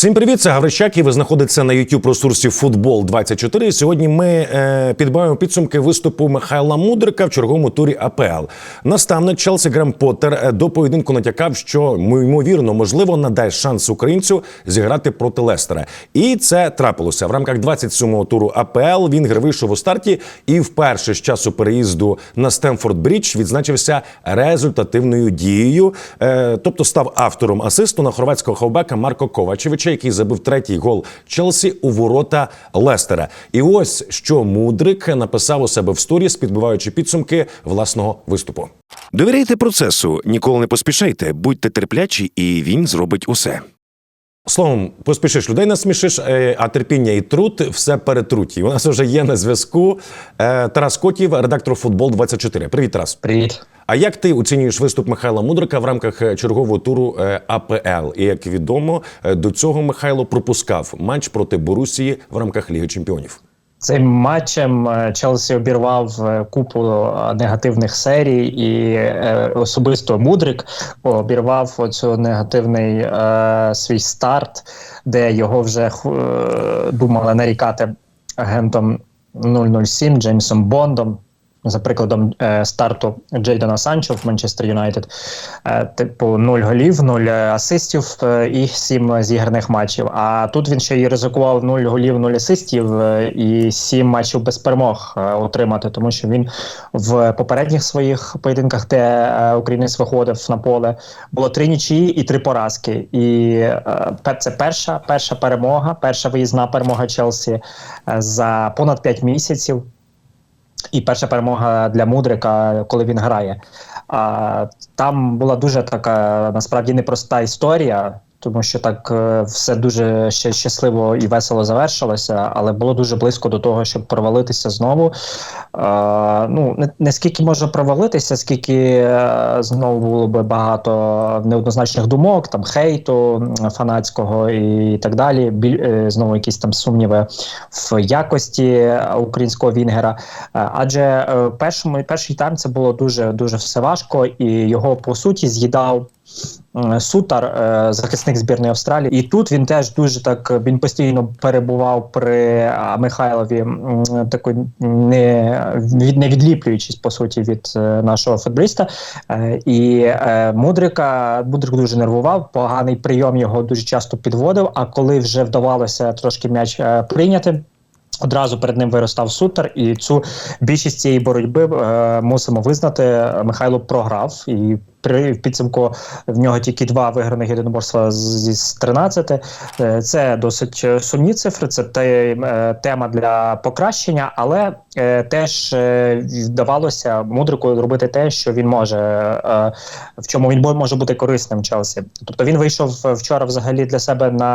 Всім привіт, це Гаврищак, і ви знаходитеся на youtube ресурсі Футбол 24 Сьогодні ми е, підбавимо підсумки виступу Михайла Мудрика в черговому турі АПЛ. Наставник Челсі Грем Поттер е, до поєдинку натякав, що ймовірно, можливо, надасть шанс українцю зіграти проти Лестера. І це трапилося в рамках 27-го туру АПЛ. Він гри вийшов у старті і вперше з часу переїзду на Стемфорд Брідж відзначився результативною дією, е, тобто став автором асисту на хорватського хавбека Марко Ковачевича, який забив третій гол Челсі у ворота Лестера. І ось що Мудрик написав у себе в сторіс, підбиваючи підсумки власного виступу. Довіряйте процесу, ніколи не поспішайте, будьте терплячі, і він зробить усе. Словом, поспішиш людей насмішиш, е, а терпіння і труд все перетруть. І у нас вже є на зв'язку е, Тарас Котів, редактор футбол 24 Привіт, Тарас. Привіт. А як ти оцінюєш виступ Михайла Мудрика в рамках е, чергового туру е, АПЛ? І як відомо, е, до цього Михайло пропускав матч проти Борусії в рамках Ліги Чемпіонів. Цим матчем Челсі обірвав купу негативних серій, і особисто Мудрик обірвав оцю негативний свій старт, де його вже е, думали нарікати агентом 007 Джеймсом Бондом. За прикладом е, старту Джейдона Санчо в Манчестер Юнайтед, е, типу 0 голів, 0 асистів е, і 7 зіграних матчів. А тут він ще й ризикував 0 голів, 0 асистів і 7 матчів без перемог отримати, тому що він в попередніх своїх поєдинках, де українець виходив на поле, було три нічиї і три поразки. І це перша, перша перемога, перша виїзна перемога Челсі за понад 5 місяців. І перша перемога для Мудрика, коли він грає. А, там була дуже така насправді непроста історія, тому що так е, все дуже ще щасливо і весело завершилося, але було дуже близько до того, щоб провалитися знову. А, ну не, не скільки може провалитися, скільки е, знову було би багато неоднозначних думок, там хейту фанатського і так далі. Біль, е, знову якісь там сумніви в якості е, українського вінгера. Е, Адже е, першому перший тайм це було дуже дуже все важко, і його по суті з'їдав. М, Сутар, е, захисник збірної Австралії, і тут він теж дуже так він постійно перебував при Михайлові, такої не від не відліплюючись по суті від е, нашого футболіста. Е, І е, Мудрика Мудрик дуже нервував. Поганий прийом його дуже часто підводив. А коли вже вдавалося трошки м'яч е, прийняти. Одразу перед ним виростав сутер, і цю більшість цієї боротьби е, мусимо визнати. Михайло програв, і при підсумку в нього тільки два виграних єдиноборства з, з 13. Е, це досить е, сумні цифри. Це е, тема для покращення, але теж вдавалося мудрику робити те, що він може, в чому він може бути корисним Челсі. Тобто він вийшов вчора взагалі для себе на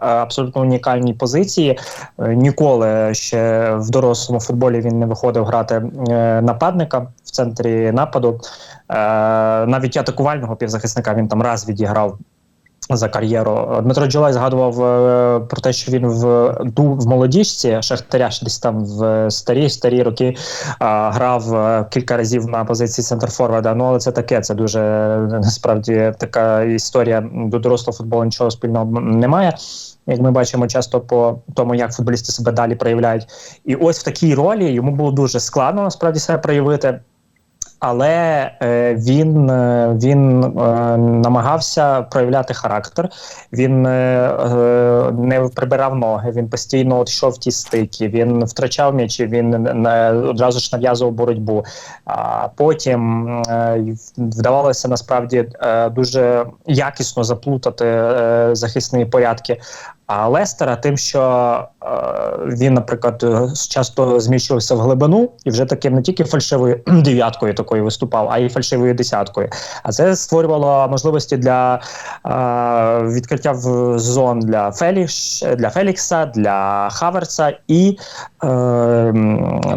абсолютно унікальній позиції. Ніколи ще в дорослому футболі він не виходив грати нападника в центрі нападу. Е, навіть атакувального півзахисника він там раз відіграв. За кар'єру Дмитро Джолай згадував е, про те, що він в в молодіжці Шахтаря десь там в старі старі роки е, грав е, кілька разів на позиції центрфорварда. Ну але це таке. Це дуже е, насправді така історія до дорослого футболу нічого спільного немає. Як ми бачимо часто по тому, як футболісти себе далі проявляють, і ось в такій ролі йому було дуже складно насправді себе проявити. Але е, він, е, він е, намагався проявляти характер. Він е, е, не прибирав ноги, він постійно йшов ті стики, він втрачав м'ячі, він не, одразу ж нав'язував боротьбу. А потім е, вдавалося насправді е, дуже якісно заплутати е, захисні порядки. А Лестера тим, що е, він, наприклад, е, часто зміщувався в глибину і вже таким не тільки фальшивою дев'яткою такою виступав, а й фальшивою десяткою. А це створювало можливості для е, відкриття в зон для Фелікс, для Фелікса, для Хаверца і е,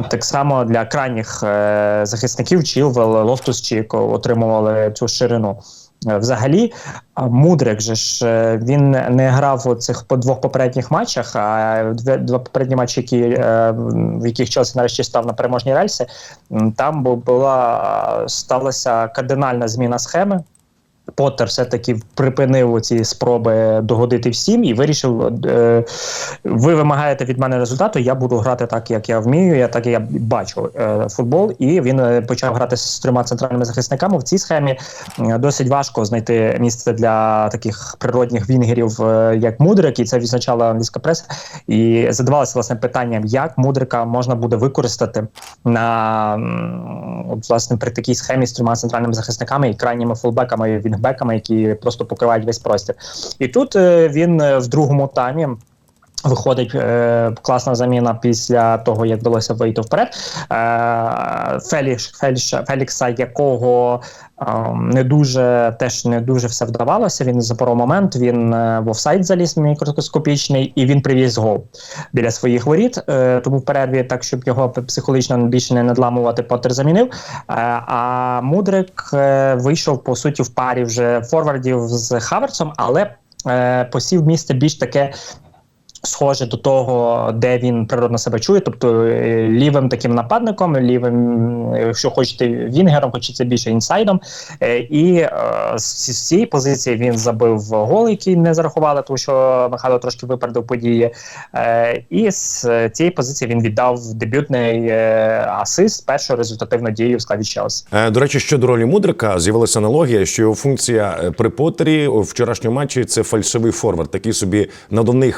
так само для крайніх е, захисників Чілвел, Лофтус Чік отримували цю ширину. Е, Взагалі, Мудрик же ж е, він не грав у цих по двох попередніх матчах. А два попередні матчі, які е, в яких Челсі нарешті став на переможні рельси, там була сталася кардинальна зміна схеми. Поттер все-таки припинив ці спроби догодити всім і вирішив: е, ви вимагаєте від мене результату, я буду грати так, як я вмію, я так я бачу е, футбол. І він е, почав грати з трьома центральними захисниками. В цій схемі досить важко знайти місце для таких природних вінгерів, як Мудрик, і це відзначала англійська преса. І задавалося власне питанням, як Мудрика можна буде використати на власне при такій схемі з трьома центральними захисниками і крайніми фулбеками, вінгбеками, які просто покривають весь простір. І тут е, він е, в другому таймі. Виходить е, класна заміна після того, як вдалося вийти вперед. Е, Феліш, Феліш, Фелікса, якого е, не дуже теж не дуже все вдавалося. Він запоров момент. Він е, в офсайд заліз мікроскопічний, і він привіз гол біля своїх воріт. Е, тому в перерві, так щоб його психологічно більше не надламувати, Поттер замінив. Е, а Мудрик е, вийшов по суті в парі вже форвардів з Хаверцом, але е, посів місце більш таке. Схоже до того, де він природно себе чує, тобто е, лівим таким нападником, лівим, якщо хочете, вінгером, хочеться більше інсайдом. Е, І е, з цієї позиції він забив гол, який не зарахували, тому що Михайло трошки випередив події. І з цієї позиції він віддав дебютний асист, першу результативну дію в складі Челсі. До речі, щодо ролі Мудрика, з'явилася аналогія, що його функція при Поттері у вчорашньому матчі це фальшивий форвард, такий собі надувний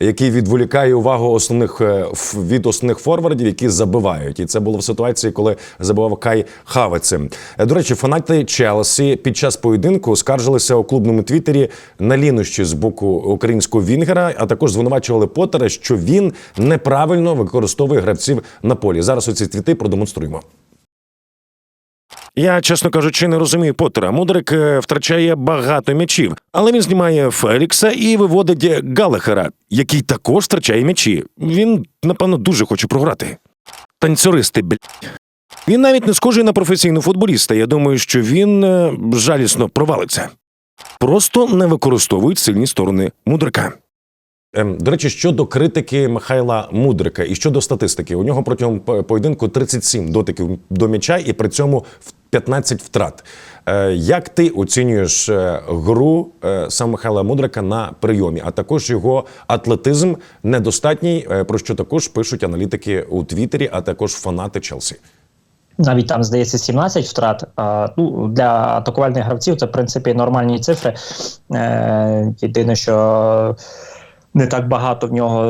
Який відволікає увагу основних е, від основних форвардів, які забивають. І це було в ситуації, коли забивав Кай Хавеце. Е, До речі, фанати Челсі під час поєдинку скаржилися у клубному твіттері на лінощі з боку українського вінгера, а також звинувачували Поттера, що він неправильно використовує гравців на полі. Зараз оці твіти продемонструємо. Я, чесно кажучи, не розумію Поттера. Мудрик е, втрачає багато м'ячів, але він знімає Фелікса і виводить Галахера, який також втрачає м'ячі. Він, напевно, дуже хоче програти. Танцюристи, блядь. Він навіть не схожий на професійного футболіста. Я думаю, що він е, жалісно провалиться. Просто не використовують сильні сторони мудрика. Ем, До речі, щодо критики Михайла Мудрика і щодо статистики, у нього протягом по- поєдинку 37 дотиків до м'яча і при цьому в 15 втрат. Е, Як ти оцінюєш е, гру е, сам Михайла Мудрика на прийомі, а також його атлетизм недостатній, про що також пишуть аналітики у Твіттері, а також фанати Челсі? Навіть там здається 17 втрат. Ну для атакувальних гравців це в принципі нормальні цифри. Єдине, що не так багато в нього,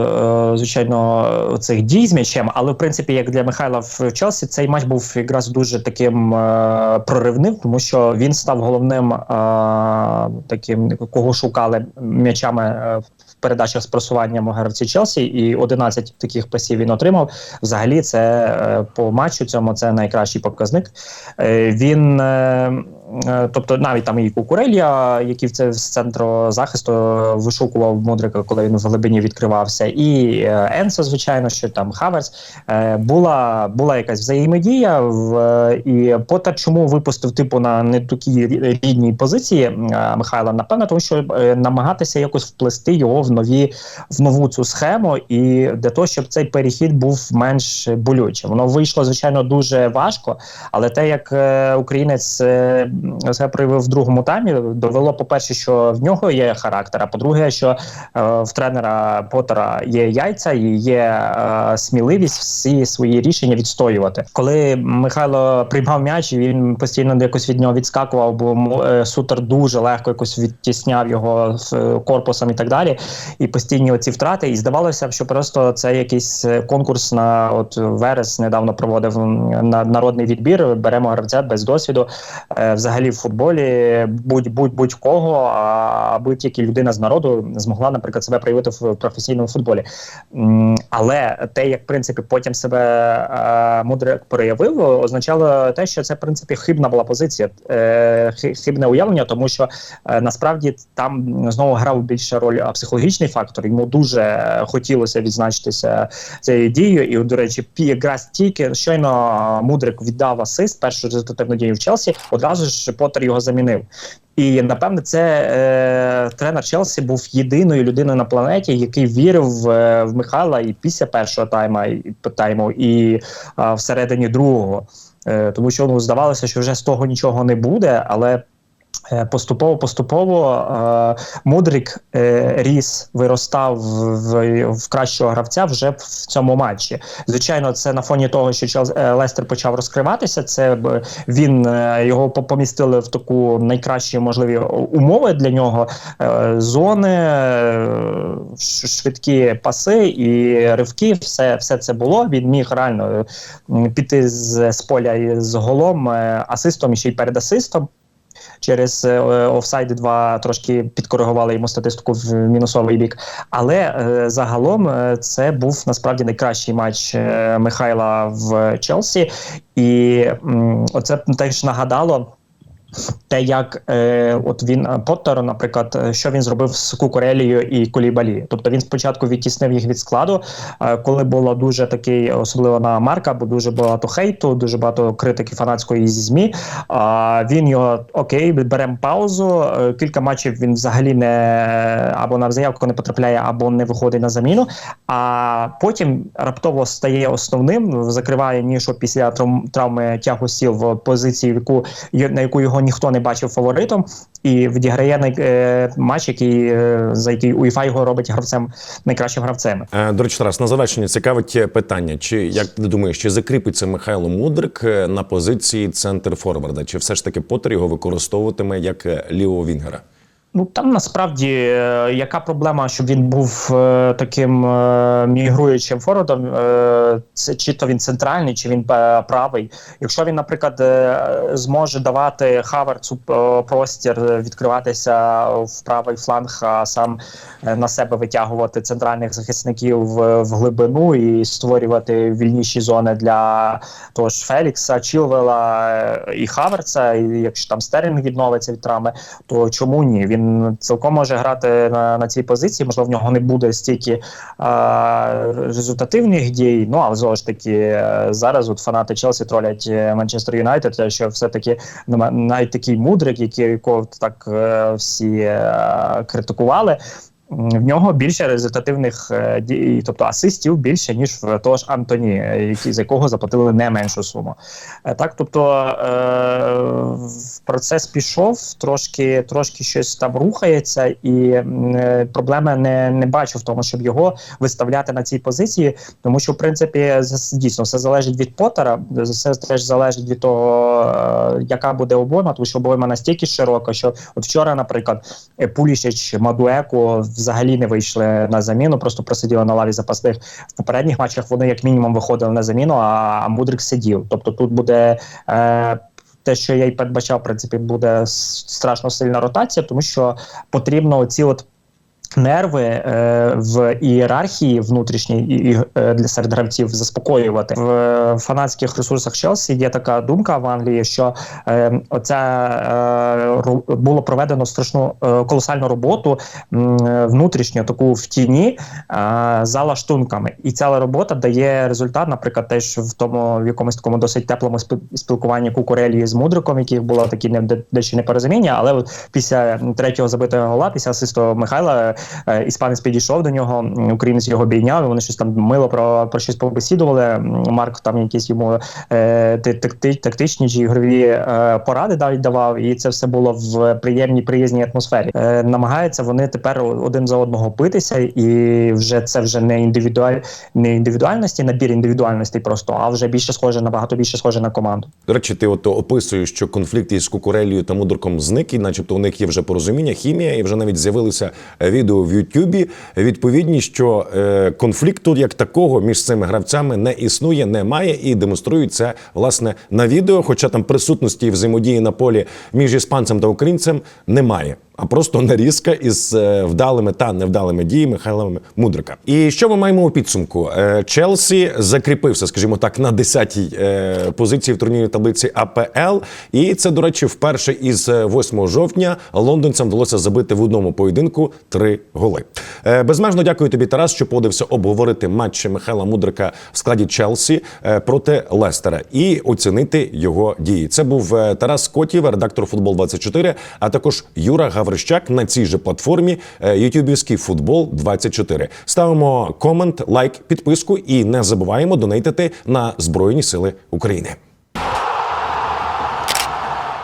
е, звичайно, цих дій з м'ячем, але в принципі, як для Михайла в Челсі, цей матч був якраз дуже таким е, проривним, тому що він став головним е, таким, кого шукали м'ячами в передачах з просуванням гравці Челсі, і 11 таких пасів він отримав. Взагалі, це по матчу цьому це найкращий показник. Він, тобто, навіть там і Кукурелія, який це з центру захисту вишукував Мудрика, коли він в глибині відкривався, і е, Енсо, звичайно, що там Хаверс. Е, була, була якась взаємодія в е, і Поттер чому випустив типу на не такій рідній позиції Михайла? Напевно, тому що намагатися якось вплести його в нові в нову цю схему, і для того, щоб цей перехід був менш болючим. Воно вийшло звичайно дуже важко, але те, як українець е, себе проявив в другому таймі, довело, по-перше, що в нього є характер, а по-друге, що е, в тренера Поттера є яйця і є е, сміливість всі свої рішення відстоювати. Коли Михайло приймав м'яч, і він постійно якось від нього відскакував, бо е, сутер дуже легко якось відтісняв його е, корпусом і так далі. І постійні оці втрати. І здавалося, що просто це якийсь е, конкурс на от Верес недавно проводив на народний відбір. Беремо гравця без досвіду. Е, взагалі в футболі будь будь будь кого, аби тільки людина з народу змогла, наприклад, себе проявити в професійному футболі. Але те, як в принципі потім себе е, Мудрик проявив, означало те, що це в принципі хибна була позиція, е, хибне уявлення, тому що е, насправді там знову грав більше роль психологічний фактор. Йому дуже хотілося відзначитися цією дією. І, до речі, якраз тільки щойно Мудрик віддав асист, першу результативну дію в Челсі, одразу ж Поттер його замінив. І напевне, це е, тренер Челсі був єдиною людиною на планеті, який вірив е, в Михайла і після першого тайма і тайму, і е, всередині другого. Е, тому що ну, здавалося, що вже з того нічого не буде, але Е, Поступово, поступово е, Мудрик е, ріс, виростав в, в кращого гравця вже в цьому матчі. Звичайно, це на фоні того, що Челс, е, Лестер почав розкриватися. Це він е, його помістили в таку найкращі можливі умови для нього. Е, зони, е, швидкі паси і ривки. Все, все це було. Він міг реально е, піти з, з поля з голом, е, асистом і ще й перед асистом. Через е, офсайди 2 трошки підкоригували йому статистику в мінусовий бік. Але е, загалом е, це був насправді найкращий матч Михайла в Челсі, і оце теж нагадало. Те, як е, от він е, Поттер, наприклад, е, що він зробив з Кукурелією і Колібалі. Тобто він спочатку відтіснив їх від складу, е, коли було дуже такий, особливо на Марка, бо дуже багато хейту, дуже багато критики фанатської змі. А він його окей, беремо паузу. е, Кілька матчів він взагалі не або на заявку не потрапляє, або не виходить на заміну. А потім раптово стає основним, закриває нішу після травм- травми тягу сіл в позиції, в яку на яку його ніхто не бачив фаворитом, і відіграє най- е, матч, який е, за який УЄФА його робить гравцем найкращим гравцем. Е, До речі, Тарас, на завершення цікавить питання: чи як ти думаєш, чи закріпиться Михайло Мудрик е, на позиції центр форварда? Чи все ж таки Поттер його використовуватиме як е, лівого вінгера? Ну там насправді е, яка проблема, щоб він був е, таким е, мігруючим форвардом, е, це чи то він центральний, чи він е, правий. Якщо він, наприклад, е, зможе давати Хаверцу е, простір е, відкриватися в правий фланг, а сам е, на себе витягувати центральних захисників в, в глибину і створювати вільніші зони для того ж Фелікса, Чілвела е, і Хаверца. І якщо там Стерлінг відновиться від травми, то чому ні? Він цілком може грати на, на цій позиції. Можливо, в нього не буде стільки а, результативних дій. Ну але знову ж таки, е, зараз от фанати Челсі тролять е, Манчестер Юнайтед, те, що все-таки нема- навіть такий мудрик, який якого так е, всі е, критикували. В нього більше результативних е, дій, тобто асистів більше, ніж в того ж Антоні, е, який, з якого заплатили не меншу суму. Е, Так, тобто е, процес пішов, трошки, трошки щось там рухається, і проблеми не, не бачу в тому, щоб його виставляти на цій позиції, тому що в принципі дійсно все залежить від Поттера, все теж залежить від того, яка буде обойма, тому що обойма настільки широка, що от вчора, наприклад, Пулішич, Мадуеко взагалі не вийшли на заміну, просто просиділи на лаві запасних. В попередніх матчах вони як мінімум виходили на заміну, а Мудрик сидів. Тобто тут буде. Е, те, що я й передбачав, в принципі, буде страшно сильна ротація, тому що потрібно ці от нерви е, в ієрархії внутрішній і, е, для серед гравців заспокоювати в е, фанатських ресурсах Челсі. Є така думка в Англії, що оця було проведено страшну колосальну роботу внутрішню таку в тіні за лаштунками, і ця робота дає результат, наприклад, теж в тому в якомусь такому досить теплому спіл- спілкуванні Кукурелі з Мудриком, яких було такі не дещо непорозуміння, але от після третього забитого гола, після асисту Михайла, іспанець підійшов до нього, українець його обійняв. Вони щось там мило про, про щось побесідували. Марк там якісь йому е, такти- тактичні чи ігрові е, поради навіть давав, і це все було в приємній приязній атмосфері. Е, намагаються вони тепер один за одного битися, і вже це вже не індивідуаль, не індивідуальності, набір індивідуальностей просто, а вже більше схоже набагато більше схоже на команду. До речі, ти от описуєш, що конфлікт із Кукурелією та Мудриком зник, і начебто у них є вже порозуміння, хімія, і вже навіть з'явилися е, відео в Ютубі. Відповідні, що е, конфлікту як такого між цими гравцями не існує, немає, і демонструють це власне на відео. Хоча там присутності і взаємодії на полі між іспанцем та українцем немає. А просто нарізка із е, вдалими та невдалими діями Михайла Мудрика. І що ми маємо у підсумку? Е, Челсі закріпився, скажімо так, на 10-й е, позиції в турнірній таблиці АПЛ. І це, до речі, вперше із е, 8 жовтня лондонцям вдалося забити в одному поєдинку три голи. Безмежно дякую тобі, Тарас, що подивився обговорити матч Михайла Мудрика в складі Челсі проти Лестера і оцінити його дії. Це був Тарас Котів, редактор футбол 24 а також Юра Гаврищак на цій же платформі е, ютубівський футбол 24 Ставимо комент, лайк, підписку і не забуваємо донейтити на Збройні Сили України.